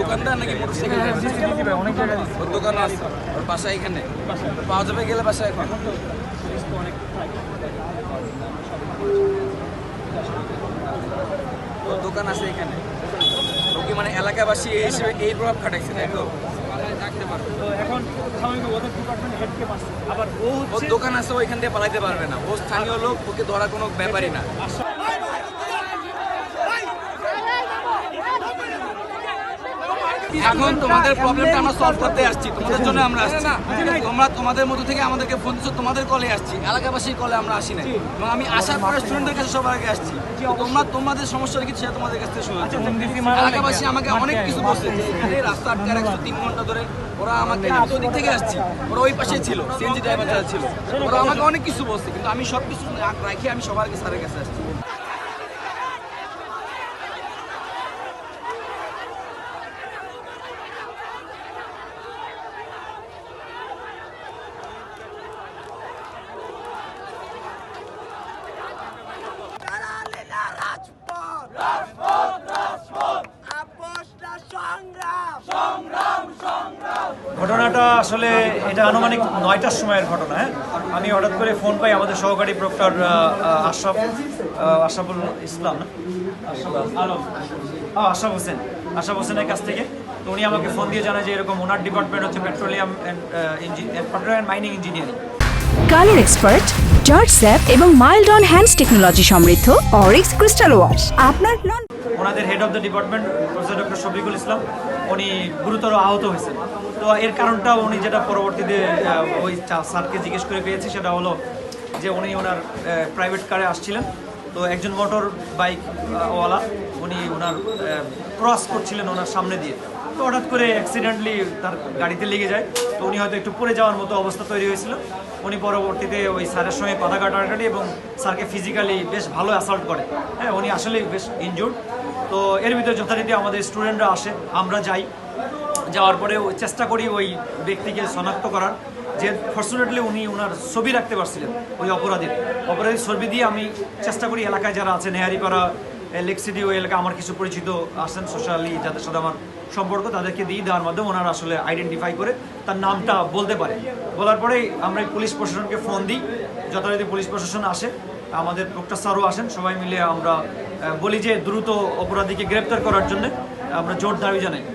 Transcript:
দোকানদার নাকি মোটরসাইকেল অনেক জায়গায় ওর দোকান আছে ওর বাসা এখানে। পাওয়া যাবে গেলে বাসা এখন? ওর দোকান আছে এখানে। ও কি মানে এলাকাবাসী এই হিসেবে এই প্রভাব খাটাইছে তাই তো? ওর দোকান আছে ও এখান থেকে পালাইতে পারবে না। ও স্থানীয় লোক ওকে ধরা কোনো ব্যাপারই না। এখন তোমাদের প্রবলেমটা আমরা সলভ করতে আসছি তোমাদের জন্য আমরা আসছি। তোমরা তোমাদের মধ্যে থেকে আমাদেরকে ফোন দিচ্ছ তোমাদের কলে আসছি। এলাকাবাসীর কলে আমরা আসি নাই। এবং আমি আসার পরে স্টুডেন্টদের কাছে সবার আগে আসছি। তোমরা তোমাদের সমস্যার কিছু সেটা তোমাদের কাছ থেকে শুনেছি এলাকাবাসী আমাকে অনেক কিছু বলছে। রাস্তা আটকে রাখছো তিন ঘণ্টা ধরে। ওরা আমাকে ওদিক থেকে আসছি। ওরা ওই পাশে ছিল সিএনজি ড্রাইভার যারা ছিল। ওরা আমাকে অনেক কিছু বলছে কিন্তু আমি সব কিছু রাখি আমি সবার আগে স্যারের কাছে আসছি। ঘটনাটা আসলে এটা আনুমানিক নয়টার সময়ের ঘটনা হ্যাঁ আমি হঠাৎ করে ফোন পাই আমাদের সহকারী প্রক্টর আশরাফ আশরাফুল ইসলাম? আলম আশরাফ হোসেন, আশরাফ হোসেনের কাছ থেকে তো উনি আমাকে ফোন দিয়ে জানায় যে এরকম ওনার ডিপার্টমেন্ট হচ্ছে petroleum and petroleum and mining engineering colour expert George sap এবং মাইল্ড অন হ্যান্ডস টেকনোলজি সমৃদ্ধ অরিক্স ক্রিস্টাল ওয়াশ। আপনার নন ওনাদের head of the department professor doctor Shafiqul Islam, উনি গুরুতর আহত হয়েছেন। তো এর কারণটা উনি যেটা পরবর্তীতে ওই স্যারকে জিজ্ঞেস করে পেয়েছি, সেটা হলো যে উনি ওনার প্রাইভেট কারে আসছিলেন। তো একজন মোটর বাইক ওয়ালা, উনি ওনার ক্রস করছিলেন ওনার সামনে দিয়ে। তো হঠাৎ করে অ্যাক্সিডেন্টলি তার গাড়িতে লেগে যায়। তো উনি হয়তো একটু পড়ে যাওয়ার মতো অবস্থা তৈরি হয়েছিল। উনি পরবর্তীতে ওই স্যারের সঙ্গে কথা কাটাকাটি এবং স্যারকে ফিজিক্যালি বেশ ভালো অ্যাসাল্ট করে। হ্যাঁ উনি আসলেই বেশ ইনজুর্ড তো এর ভিতরে যথারীতি আমাদের স্টুডেন্টরা আসে, আমরা যাই। যাওয়ার পরে চেষ্টা করি ওই ব্যক্তিকে শনাক্ত করার। যে ফর্চুনেটলি উনি ওনার ছবি রাখতে পারছিলেন, ওই অপরাধীর। অপরাধীর ছবি দিয়ে আমি চেষ্টা করি এলাকায় যারা আছে, নেহারিপাড়া ওই এলাকা আমার কিছু পরিচিত আছেন সোশ্যালি যাদের সাথে আমার সম্পর্ক, তাদেরকে দিয়ে দেওয়ার মাধ্যমে ওনারা আসলে আইডেন্টিফাই করে তার নামটা বলতে পারে। বলার পরেই আমরা পুলিশ প্রশাসনকে ফোন দিই। যথারীতি পুলিশ প্রশাসন আসে। আমাদের প্রক্টর স্যারও আসেন। সবাই মিলে আমরা বলি যে দ্রুত অপরাধীকে গ্রেপ্তার করার জন্য আমরা জোর দাবি জানাই।